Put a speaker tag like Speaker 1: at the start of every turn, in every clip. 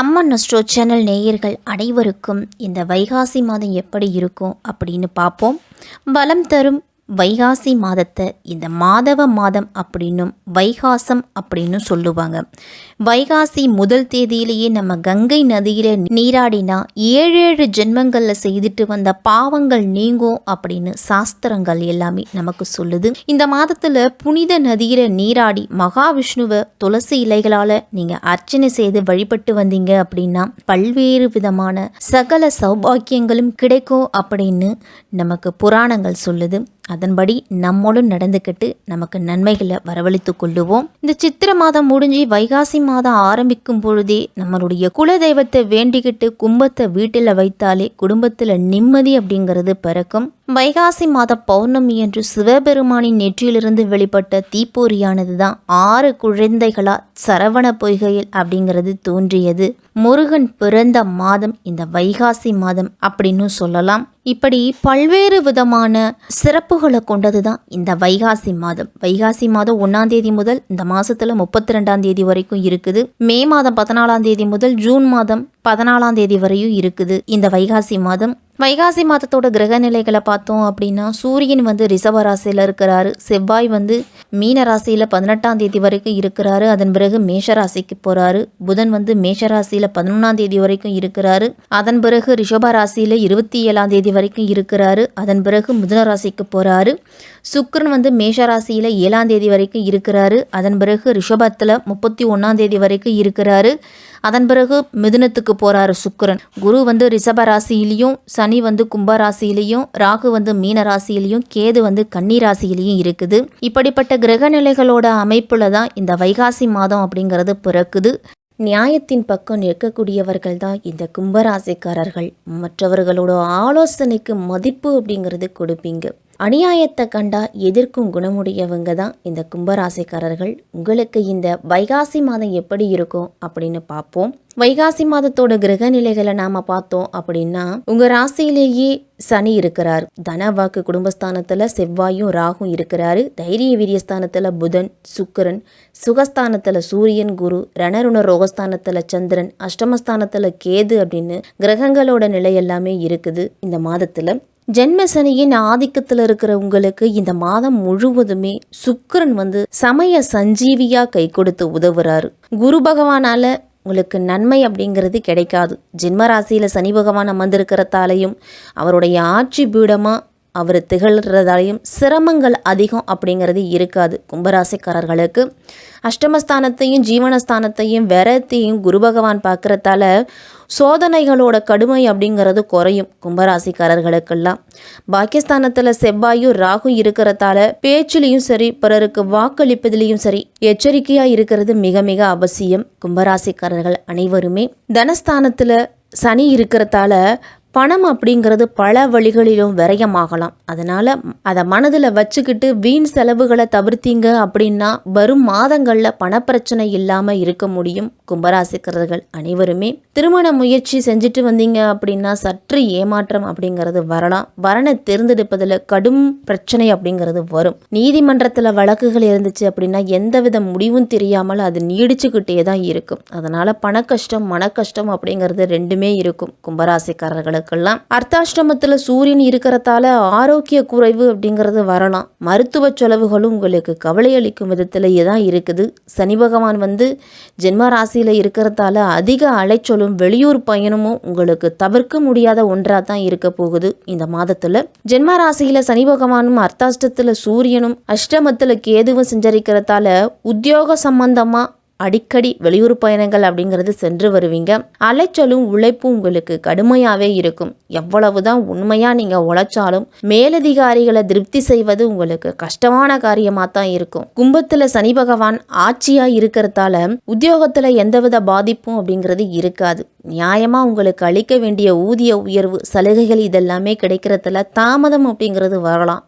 Speaker 1: அம்மன் astro channel நேயர்கள் அனைவருக்கும் இந்த வைகாசி மாதம் எப்படி இருக்கும் அப்படின்னு பார்ப்போம். பலம் தரும் வைகாசி மாதத்தை இந்த மாதவ மாதம் அப்படின்னும் வைகாசம் அப்படின்னு சொல்லுவாங்க. வைகாசி முதல் தேதியிலேயே நம்ம கங்கை நதியில் நீராடினா ஏழு ஜென்மங்களில் செய்துட்டு வந்த பாவங்கள் நீங்கும் அப்படின்னு சாஸ்திரங்கள் எல்லாமே நமக்கு சொல்லுது. இந்த மாதத்தில் புனித நதியில் நீராடி மகாவிஷ்ணுவை துளசி இலைகளால் நீங்கள் அர்ச்சனை செய்து வழிபட்டு வந்தீங்க அப்படின்னா பல்வேறு விதமான சகல சௌபாக்கியங்களும் கிடைக்கும் அப்படின்னு நமக்கு புராணங்கள் சொல்லுது. அதன்படி நம்மளும் நடந்துக்கிட்டு நமக்கு நன்மைகளை வரவழைத்து கொள்ளுவோம். இந்த சித்திர மாதம் முடிஞ்சு வைகாசி மாதம் ஆரம்பிக்கும் பொழுதே நம்மளுடைய குலதெய்வத்தை வேண்டிக்கிட்டு கும்பத்தை வீட்டில் வைத்தாலே குடும்பத்தில் நிம்மதி அப்படிங்கிறது பிறக்கும். வைகாசி மாத பௌர்ணமி என்று சிவபெருமானின் நெற்றியிலிருந்து வெளிப்பட்ட தீப்பொறியானது தான் ஆறு குழந்தைகளா சரவண பொய்கையில் அப்படிங்கிறது தோன்றியது. முருகன் பிறந்த மாதம் இந்த வைகாசி மாதம் அப்படின்னு சொல்லலாம். இப்படி பல்வேறு விதமான சிறப்புகளை கொண்டது தான் இந்த வைகாசி மாதம். வைகாசி மாதம் ஒன்றாம் தேதி முதல் இந்த மாதத்தில் முப்பத்தி ரெண்டாம் தேதி வரைக்கும் இருக்குது. மே மாதம் பதினாலாம் தேதி முதல் ஜூன் மாதம் பதினாலாம் தேதி வரையும் இருக்குது. இந்த வைகாசி மாதம் வைகாசி மாதத்தோட கிரக நிலைகளை பார்த்தோம் அப்படின்னா சூரியன் வந்து ரிஷப ராசியில் இருக்கிறாரு. செவ்வாய் வந்து மீன ராசியில் பதினெட்டாம் தேதி வரைக்கும் இருக்கிறாரு. அதன் பிறகு மேஷ ராசிக்கு போகிறாரு புதன் வந்து மேஷ ராசியில் பதினொன்றாம் தேதி வரைக்கும் இருக்கிறாரு. அதன் பிறகு ரிஷப ராசியில் இருபத்தி ஏழாம் தேதி வரைக்கும் இருக்கிறாரு. அதன் பிறகு மிதுன ராசிக்கு போகிறாரு சுக்ரன் வந்து மேஷ ராசியில் ஏழாம் தேதி வரைக்கும் இருக்கிறாரு. அதன் பிறகு ரிஷபத்தில் முப்பத்தி ஒன்றாம் தேதி வரைக்கும் இருக்கிறாரு. அதன் பிறகு மிதுனத்துக்கு போகிறாரு சுக்ரன் குரு வந்து ரிஷப ராசியிலையும் சனி வந்து கும்பராசியிலையும் ராகு வந்து மீன ராசியிலையும் கேது வந்து கன்னி ராசியிலையும் இருக்குது. இப்படிப்பட்ட கிரக நிலைகளோட அமைப்புல தான் இந்த வைகாசி மாதம் அப்படிங்கிறது பிறக்குது. நியாயத்தின் பக்கம் நிற்கக்கூடியவர்கள் தான் இந்த கும்பராசிக்காரர்கள். மற்றவர்களோட ஆலோசனைக்கு மதிப்பு அப்படிங்கிறது கொடுப்பீங்க. அநியாயத்தை கண்டா எதிர்க்கும் குணமுடையவங்க தான் இந்த கும்பராசிக்காரர்கள். உங்களுக்கு இந்த வைகாசி மாதம் எப்படி இருக்கும் அப்படின்னு பார்ப்போம். வைகாசி மாதத்தோட கிரக நிலைகளை நாம பார்த்தோம் அப்படின்னா உங்க ராசியிலேயே சனி இருக்கிறார். தனவாக்கு குடும்பஸ்தானத்துல செவ்வாயும் ராகும் இருக்கிறாரு. தைரிய வீரியஸ்தானத்துல புதன் சுக்கிரன் சுகஸ்தானத்துல சூரியன் குரு ரணருண ரோகஸ்தானத்துல சந்திரன் அஷ்டமஸ்தானத்துல கேது அப்படின்னு கிரகங்களோட நிலை எல்லாமே இருக்குது. இந்த மாதத்துல ஜென்ம சனியின் ஆதிக்கத்தில் இருக்கிற உங்களுக்கு இந்த மாதம் முழுவதுமே சுக்கிரன் வந்து சமய சஞ்சீவியா கை கொடுத்து உதவுறாரு. குரு பகவானால உங்களுக்கு நன்மை அப்படிங்கிறது கிடைக்காது. ஜென்மராசியில சனி பகவான் அமர்ந்திருக்கிறதாலையும் அவருடைய ஆட்சி பீடமாக அவர் திகழ்கிறதாலையும் சிரமங்கள் அதிகம் அப்படிங்கிறது இருக்காது. கும்பராசிக்காரர்களுக்கு அஷ்டமஸ்தானத்தையும் ஜீவனஸ்தானத்தையும் விரத்தையும் குரு பகவான் பார்க்குறதால சோதனைகளோட கடுமை அப்படிங்கிறது குறையும் கும்பராசிக்காரர்களுக்கெல்லாம். பாக்கியஸ்தானத்தில் செவ்வாயும் ராகும் இருக்கிறதால பேச்சிலையும் சரி பிறருக்கு வாக்களிப்பதிலையும் சரி எச்சரிக்கையாக இருக்கிறது மிக மிக அவசியம் கும்பராசிக்காரர்கள் அனைவருமே. தனஸ்தானத்தில் சனி இருக்கிறதால பணம் அப்படிங்கிறது பல வழிகளிலும் விரயமாகலாம். அதனால் அதை மனதில் வச்சுக்கிட்டு வீண் செலவுகளை தவிர்த்தீங்க அப்படின்னா வரும் மாதங்களில் பணப்பிரச்சனை இல்லாமல் இருக்க முடியும். கும்பராசிக்கிறர்கள் அனைவருமே திருமண முயற்சி செஞ்சுட்டு வந்தீங்க அப்படின்னா சற்று ஏமாற்றம் அப்படிங்கிறது வரலாம். வரனை தேர்ந்தெடுப்பதில் கடும் பிரச்சனை அப்படிங்கிறது வரும். நீதிமன்றத்தில் வழக்குகள் இருந்துச்சு அப்படின்னா எந்தவித முடிவும் தெரியாமல் அது நீடிச்சுக்கிட்டே தான் இருக்கும். அதனால் பண கஷ்டம் மன கஷ்டம் அப்படிங்கிறது ரெண்டுமே இருக்கும் கும்பராசிக்காரர்களுக்கு. இருக்கலாம் அர்த்தாஷ்டமத்தில் சூரியன் இருக்கிறதால ஆரோக்கிய குறைவு அப்படிங்கிறது வரலாம். மருத்துவ செலவுகளும் உங்களுக்கு கவலை அளிக்கும் விதத்திலேயே தான் இருக்குது. சனி பகவான் வந்து ஜென்ம ராசியில் இருக்கிறதால அதிக அலைச்சலும் வெளியூர் பயணமும் உங்களுக்கு தவிர்க்க முடியாத ஒன்றாக தான் இருக்க போகுது. இந்த மாதத்தில் ஜென்ம ராசியில் சனி பகவானும் அர்த்தாஷ்டத்தில் சூரியனும் அஷ்டமத்தில் கேதுவும் செஞ்சரிக்கிறதால உத்தியோக சம்பந்தமாக அடிக்கடி வெளியூர் பயணங்கள் அப்படிங்கிறது சென்று வருவீங்க. அலைச்சலும் உழைப்பும் உங்களுக்கு கடுமையாகவே இருக்கும். எவ்வளவுதான் உண்மையாக நீங்கள் உழைச்சாலும் மேலதிகாரிகளை திருப்தி செய்வது உங்களுக்கு கஷ்டமான காரியமாக தான் இருக்கும். கும்பத்தில் சனி பகவான் ஆட்சியாக இருக்கிறதால உத்தியோகத்தில் எந்தவித பாதிப்பும் அப்படிங்கிறது இருக்காது. நியாயமாக உங்களுக்கு அளிக்க வேண்டிய ஊதிய உயர்வு சலுகைகள் இதெல்லாமே கிடைக்கிறதுல தாமதம் அப்படிங்கிறது வரலாம்.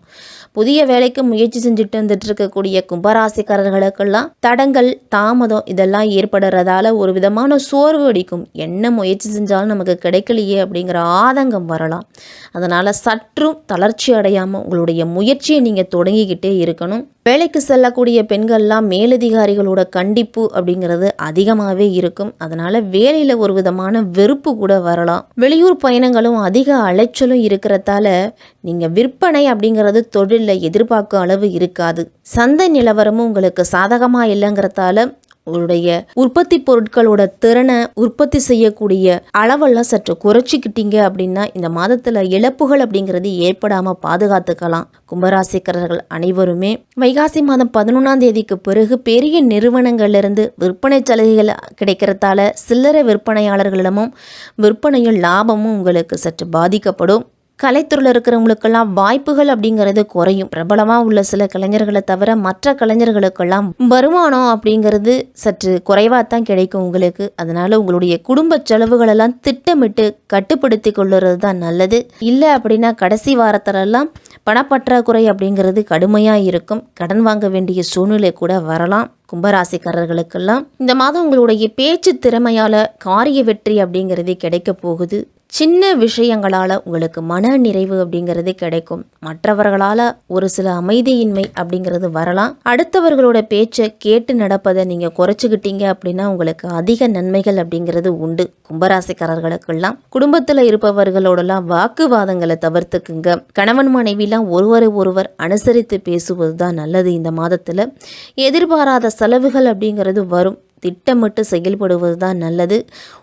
Speaker 1: புதிய வேலைக்கு முயற்சி செஞ்சுட்டு வந்துட்டு இருக்கக்கூடிய கும்பராசிக்காரர்களுக்கெல்லாம் தடங்கள் தாமதம் இதெல்லாம் ஏற்படுறதால ஒரு விதமான சோர்வு அடிக்கும். என்ன முயற்சி செஞ்சாலும் நமக்கு கிடைக்கலையே அப்படிங்கிற ஆதங்கம் வரலாம். அதனால் சற்றும் தளர்ச்சி அடையாமல் உங்களுடைய முயற்சியை நீங்கள் தொடங்கிக்கிட்டே இருக்கணும். வேலைக்கு செல்லக்கூடிய பெண்கள்லாம் மேலதிகாரிகளோட கண்டிப்பு அப்படிங்கிறது அதிகமாகவே இருக்கும். அதனால் வேலையில் ஒரு விதமான வெறுப்பு கூட வரலாம். வெளியூர் பயணங்களும் அதிக அலைச்சலும் இருக்கிறதால நீங்கள் விற்பனை அப்படிங்கிறது தொழிலில் எதிர்பார்க்கும் அளவு இருக்காது. சந்தை நிலவரமும் உங்களுக்கு சாதகமாக இல்லைங்கிறதால உங்களுடைய உற்பத்தி பொருட்களோட திறனை உற்பத்தி செய்யக்கூடிய அளவெல்லாம் சற்று குறைச்சிக்கிட்டீங்க அப்படின்னா இந்த மாதத்தில் இழப்புகள் அப்படிங்கிறது ஏற்படாமல் பாதுகாத்துக்கலாம். கும்பராசிக்காரர்கள் அனைவருமே வைகாசி மாதம் பதினொன்றாம் தேதிக்கு பிறகு பெரிய நிறுவனங்கள்லேருந்து விற்பனை சலுகைகள் கிடைக்கிறதால சில்லறை விற்பனையாளர்களிடமும் விற்பனையும் லாபமும் உங்களுக்கு சற்று பாதிக்கப்படும். கலைத்துறையில் இருக்கிறவங்களுக்கெல்லாம் வாய்ப்புகள் அப்படிங்கிறது குறையும். பிரபலமாக உள்ள சில கலைஞர்களை தவிர மற்ற கலைஞர்களுக்கெல்லாம் வருமானம் அப்படிங்கிறது சற்று குறைவாக தான் கிடைக்கும் உங்களுக்கு. அதனால் உங்களுடைய குடும்ப செலவுகளெல்லாம் திட்டமிட்டு கட்டுப்படுத்தி கொள்ளுறது தான் நல்லது. இல்லை அப்படின்னா கடைசி வாரத்திலெல்லாம் பணப்பற்றாக்குறை அப்படிங்கிறது கடுமையாக இருக்கும். கடன் வாங்க வேண்டிய சூழ்நிலை கூட வரலாம். கும்பராசிக்காரர்களுக்கெல்லாம் இந்த மாதம் உங்களுடைய பேச்சு திறமையால் காரிய வெற்றி அப்படிங்கிறது கிடைக்க போகுது. சின்ன விஷயங்களால் உங்களுக்கு மன நிறைவு அப்படிங்கிறது கிடைக்கும். மற்றவர்களால் ஒரு சில அமைதியின்மை அப்படிங்கிறது வரலாம். அடுத்தவர்களோட பேச்சை கேட்டு நடப்பதை நீங்கள் குறைச்சிக்கிட்டீங்க அப்படின்னா உங்களுக்கு அதிக நன்மைகள் அப்படிங்கிறது உண்டு. கும்பராசிக்காரர்களுக்கெல்லாம். குடும்பத்தில் இருப்பவர்களோடலாம் வாக்குவாதங்களை தவிர்த்துக்குங்க. கணவன் மனைவிலாம் ஒருவரை ஒருவர் அனுசரித்து பேசுவது தான் நல்லது இந்த மாதத்தில். எதிர்பாராத செலவுகள் அப்படிங்கிறது வரும். திட்டமிட்டு செயல்படுவது தான் நல்லது.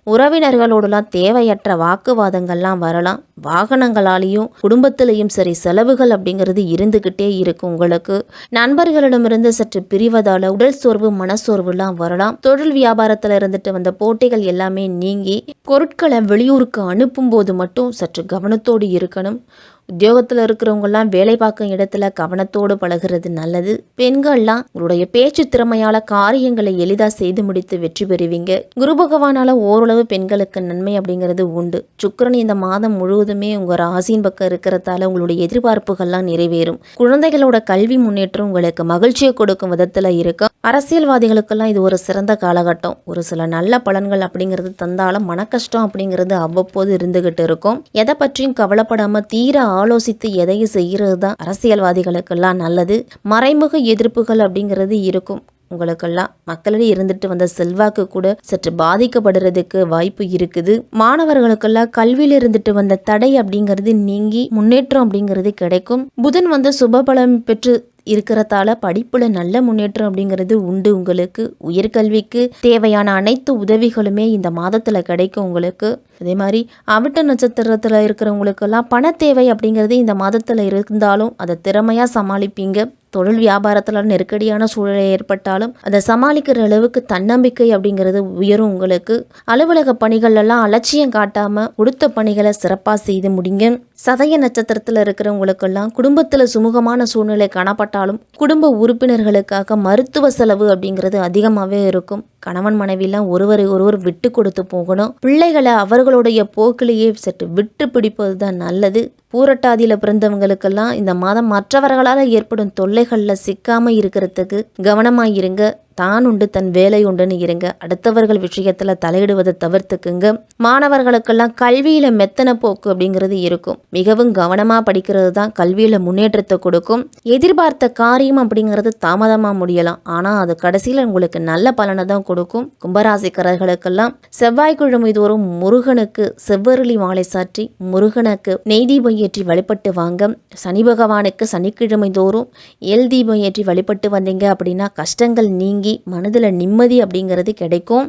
Speaker 1: உறவினர்களோடலாம் தேவையற்ற வாக்குவாதங்கள்லாம் வரலாம். வாகனங்களாலேயும் குடும்பத்திலையும் சரி செலவுகள் அப்படிங்கிறது இருந்துக்கிட்டே இருக்கும் உங்களுக்கு. நண்பர்களிடமிருந்து சற்று பிரிவதால் உடல் சோர்வு மனசோர்வுலாம் வரலாம். தொழில் வியாபாரத்தில் இருந்துட்டு வந்த போட்டிகள் எல்லாமே நீங்கி பொருட்களை வெளியூருக்கு அனுப்பும் போது மட்டும் சற்று கவனத்தோடு இருக்கணும். உத்தியோகத்தில் இருக்கிறவங்கெல்லாம் வேலை பார்க்கும் இடத்துல கவனத்தோடு பழகிறது நல்லது. பெண்கள்லாம் உங்களுடைய பேச்சு திறமையால் காரியங்களை எளிதாக செய்து முடித்து வெற்றி பெறுவீங்க. குரு பகவானால் ஓரளவு பெண்களுக்கு நன்மை அப்படிங்கிறது உண்டு. சுக்கரன் இந்த மாதம் முழுவதும் உங்க ராசியின் பக்கம் இருக்கிறதால உங்களுடைய எதிர்பார்ப்புகள்லாம் நிறைவேறும். குழந்தைகளோட கல்வி முன்னேற்றம் உங்களுக்கு மகிழ்ச்சியை கொடுக்கும் விதத்துல இருக்கும் அரசியல்வாதிகளுக்கெல்லாம் இது ஒரு சிறந்த காலகட்டம். ஒரு சில நல்ல பலன்கள் அப்படிங்கிறது தந்தாலும் மனக்கஷ்டம் அப்படிங்கிறது அவ்வப்போது இருந்துகிட்டு இருக்கும். எதை பற்றியும் கவலைப்படாம தீர ஆலோசித்து எதையும் செய்கிறது தான் அரசியல்வாதிகளுக்கெல்லாம் நல்லது. மறைமுக எதிர்ப்புகள் அப்படிங்கிறது இருக்கும். உங்களுக்கெல்லாம் மக்களிடையே இருந்துட்டு வந்த செல்வாக்கு கூட சற்று பாதிக்கப்படுறதுக்கு வாய்ப்பு இருக்குது. மாணவர்களுக்கெல்லாம் கல்வியில் இருந்துட்டு வந்த தடை அப்படிங்கிறது நீங்கி முன்னேற்றம் அப்படிங்கிறது கிடைக்கும். புதன் வந்து சுபபலம் பெற்று இருக்கிறதால படிப்புல நல்ல முன்னேற்றம் அப்படிங்கிறது உண்டு உங்களுக்கு. உயர்கல்விக்கு தேவையான அனைத்து உதவிகளுமே இந்த மாதத்துல கிடைக்கும் உங்களுக்கு. அதே மாதிரி அவிட்ட நட்சத்திரத்தில் இருக்கிறவங்களுக்கெல்லாம் பண தேவை அப்படிங்கிறது இந்த மாதத்தில் இருந்தாலும் அதை திறமையாக சமாளிப்பீங்க. தொழில் வியாபாரத்தில் நெருக்கடியான சூழலை ஏற்பட்டாலும் அதை சமாளிக்கிற அளவுக்கு தன்னம்பிக்கை அப்படிங்கிறது உயரும் உங்களுக்கு. அலுவலக பணிகளெல்லாம் அலட்சியம் காட்டாமல் கொடுத்த பணிகளை சிறப்பாக செய்து முடிங்க. சதய நட்சத்திரத்தில் இருக்கிறவங்களுக்கெல்லாம் குடும்பத்தில் சுமூகமான சூழ்நிலை காணப்பட்டாலும் குடும்ப உறுப்பினர்களுக்காக மருத்துவ செலவு அப்படிங்கிறது அதிகமாகவே இருக்கும். கணவன் மனைவிலாம் ஒருவரை ஒருவர் விட்டு கொடுத்து போகணும். பிள்ளைகளை அவர்களுடைய போக்கிலேயே சற்று விட்டு பிடிப்பது தான் நல்லது. பூரட்டாதியில் பிறந்தவங்களுக்கெல்லாம் இந்த மாதம் மற்றவர்களால் ஏற்படும் தொல்லைகளில் சிக்காமல் இருக்கிறதுக்கு கவனமாக இருங்க தான் உண்டு தன் வேலை உண்டுன்னு இருங்க. அடுத்தவர்கள் விஷயத்தில் தலையிடுவதை தவிர்த்துக்குங்க. மாணவர்களுக்கெல்லாம் கல்வியில் மெத்தன போக்கு அப்படிங்கிறது இருக்கும். மிகவும் கவனமாக படிக்கிறது தான் கல்வியில் முன்னேற்றத்தை கொடுக்கும். எதிர்பார்த்த காரியம் அப்படிங்கிறது தாமதமாக முடியலாம். ஆனால் அது கடைசியில் உங்களுக்கு நல்ல பலனை தான் கொடுக்கும். கும்பராசிக்காரர்களுக்கெல்லாம் செவ்வாய்க்கிழமை தோறும் முருகனுக்கு செவ்வருளி மாலை சாற்றி முருகனுக்கு நெய் தீபம் ஏற்றி வழிபட்டு வாங்க. சனி பகவானுக்கு சனிக்கிழமை தோறும் எல் தீபம் ஏற்றி வழிபட்டு வந்தீங்க அப்படின்னா கஷ்டங்கள் நீங்கி மனதில் நிம்மதி அப்படிங்கிறது கிடைக்கும்.